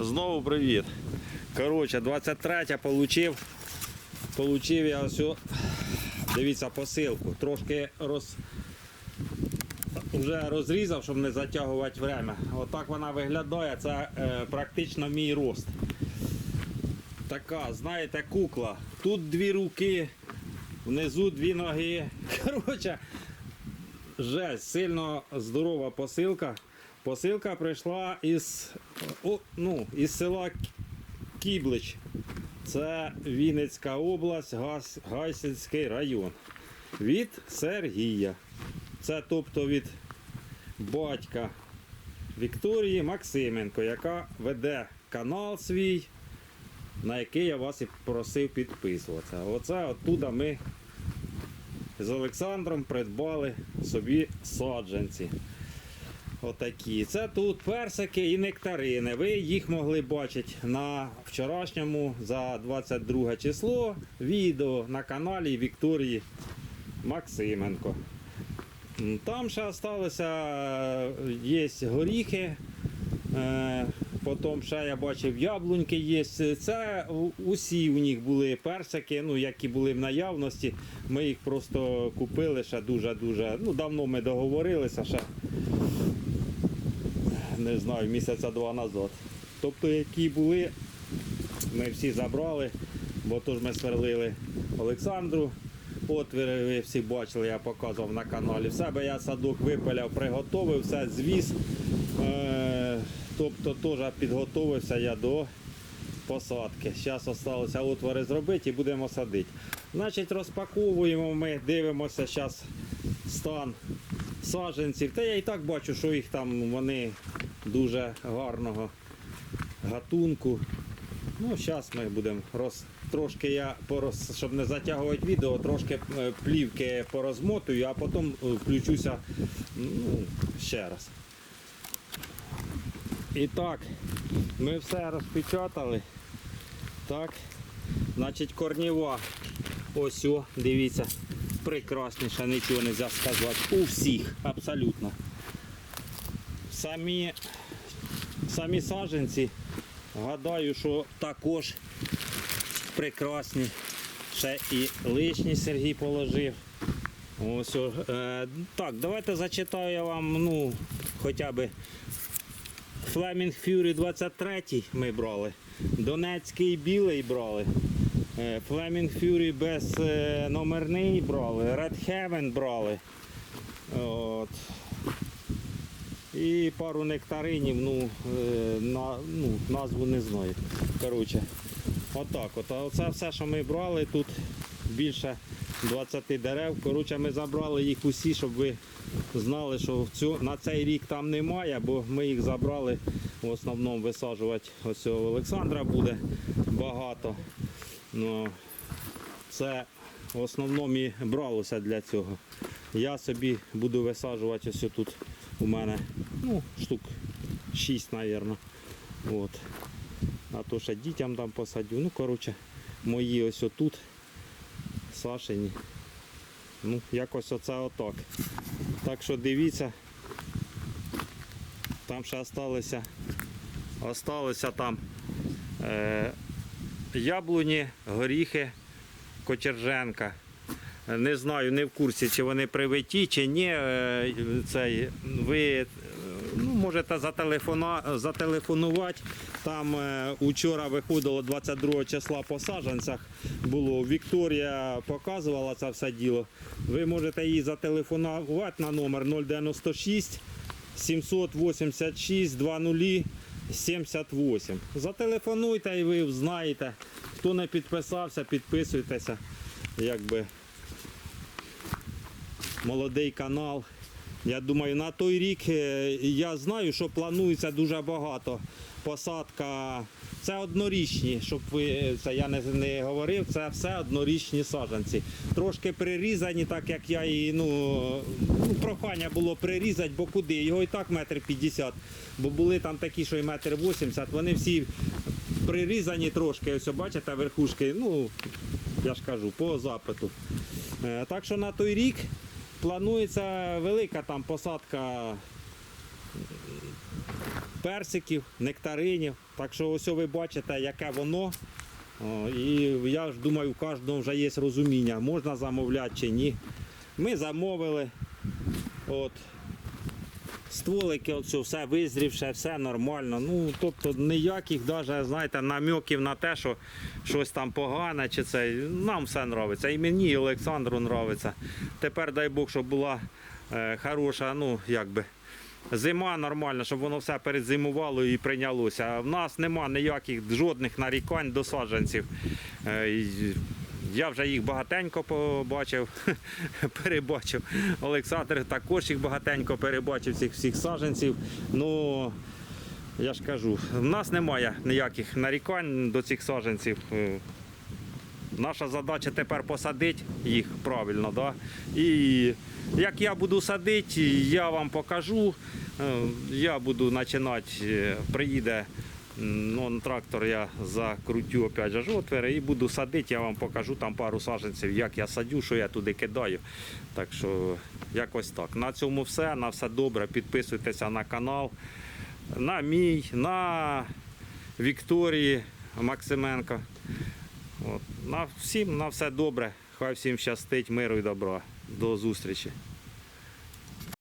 Знову привіт. Коротше, 23 получив. Получив я ось. Дивіться посилку. Трошки роз... вже розрізав, щоб не затягувати время. Отак вона виглядає. Це е, практично мій рост. Така, знаєте, кукла. Тут дві руки, внизу дві ноги. Коротше, жесть, сильно здорова посилка. Посилка прийшла із, о, ну, із села Кіблич. Це Вінницька область, Гас, Гайсинський район. Від Сергія. Це тобто від батька Вікторії Максименко, яка веде канал свій, на який я вас і просив підписуватися. Оце оттуда ми з Олександром придбали собі саджанці. Отакі. Це тут персики і нектарини. Ви їх могли бачити на вчорашньому за 22 число відео на каналі Вікторії Максименко. Там ще залишилося є горіхи. Е, Потім ще я бачив яблуньки є. Це усі у них були персики, ну які були в наявності. Ми їх просто купили ще дуже-дуже. Ну, давно ми договорилися ще не знаю, місяця два назад. Тобто, які були, ми всі забрали, бо то ж ми сверлили Олександру. Отвіри ви всі бачили, я показував на каналі. В себе я садок випиляв, приготовив, все звіз. Е, тобто теж підготовився я до посадки. Зараз залишилося отвори зробити і будемо садити. Значить, розпаковуємо ми, дивимося зараз стан саджанців. Та я і так бачу, що їх там вони дуже гарного гатунку. Ну, зараз ми будемо роз... трошки я пороз... щоб не затягувати відео, трошки е, плівки порозмотую, а потім е, включуся ну, ще раз. І так, ми все розпечатали. Так. Значить, корніва. Ось о, дивіться. Прекрасніше, нічого не можна сказати. У всіх, абсолютно. Самі, самі саджанці, гадаю, що також прекрасні. Ще і лишній Сергій положив. Ось, е, так, давайте зачитаю я вам, ну, хоча б Flaming Fury 23 ми брали. Донецький білий брали. Flaming Fury без е, номерний брали. Red Heaven брали. От. І пару нектаринів, ну, е, на, ну, назву не знаю. Коротше, отак от. Оце все, що ми брали, тут більше 20 дерев. Коротше, ми забрали їх усі, щоб ви знали, що цю, на цей рік там немає, бо ми їх забрали в основному висаджувати. Ось у Олександра буде багато. Ну, це в основному і бралося для цього. Я собі буду висаджувати ось тут у мене ну, штук 6, мабуть. От. А то ще дітям там посадю. Ну, коротше, мої ось отут. Сашині. Ну, якось оце отак. Так що дивіться. Там ще осталося. Осталося там е, яблуні, горіхи, кочерженка. Не знаю, не в курсі, чи вони привиті, чи ні. Е, Цей, ви ну, можете зателефонувати. Там е, учора виходило 22 числа по саджанцях. Було. Вікторія показувала це все діло. Ви можете їй зателефонувати на номер 096 786 20 78. Зателефонуйте і ви знаєте. Хто не підписався, підписуйтеся. Якби молодий канал. Я думаю, на той рік е, я знаю, що планується дуже багато. Посадка. Це однорічні, щоб ви це я не, не говорив, це все однорічні саджанці. Трошки прирізані, так як я і ну, ну прохання було прирізати, бо куди? Його і так метр п'ятдесят. Бо були там такі, що і метр вісімдесят. Вони всі прирізані трошки. Ось бачите, верхушки. Ну, я ж кажу, по запиту. Е, Так що на той рік планується велика там посадка персиків, нектаринів. Так що ось ви бачите, яке воно. І я ж думаю, у кожного вже є розуміння, можна замовляти чи ні. Ми замовили. От. Стволики, от все, визрівше, все нормально. Ну, тобто ніяких даже, знаєте, намеків на те, що щось там погане чи це. Нам все подобається. І мені, і Олександру подобається. Тепер дай Бог, щоб була е, хороша, ну, якби. Зима нормальна, щоб воно все перезимувало і прийнялося. В нас нема ніяких жодних нарікань до саджанців. Я вже їх багатенько побачив, перебачив. Олександр також їх багатенько перебачив цих всіх саджанців. Ну, я ж кажу, в нас немає ніяких нарікань до цих саджанців. Е, Наша задача тепер посадити їх правильно. Да? І як я буду садити, я вам покажу. Е, Я буду починати, е, приїде ну, трактор, я закрутю опять же ж і буду садити, я вам покажу там пару саджанців, як я садю, що я туди кидаю. Так що якось так. На цьому все. На все добре. Підписуйтеся на канал, на мій, на Вікторії Максименко. От. На всім на все добре. Хай всім щастить, миру і добра. До зустрічі.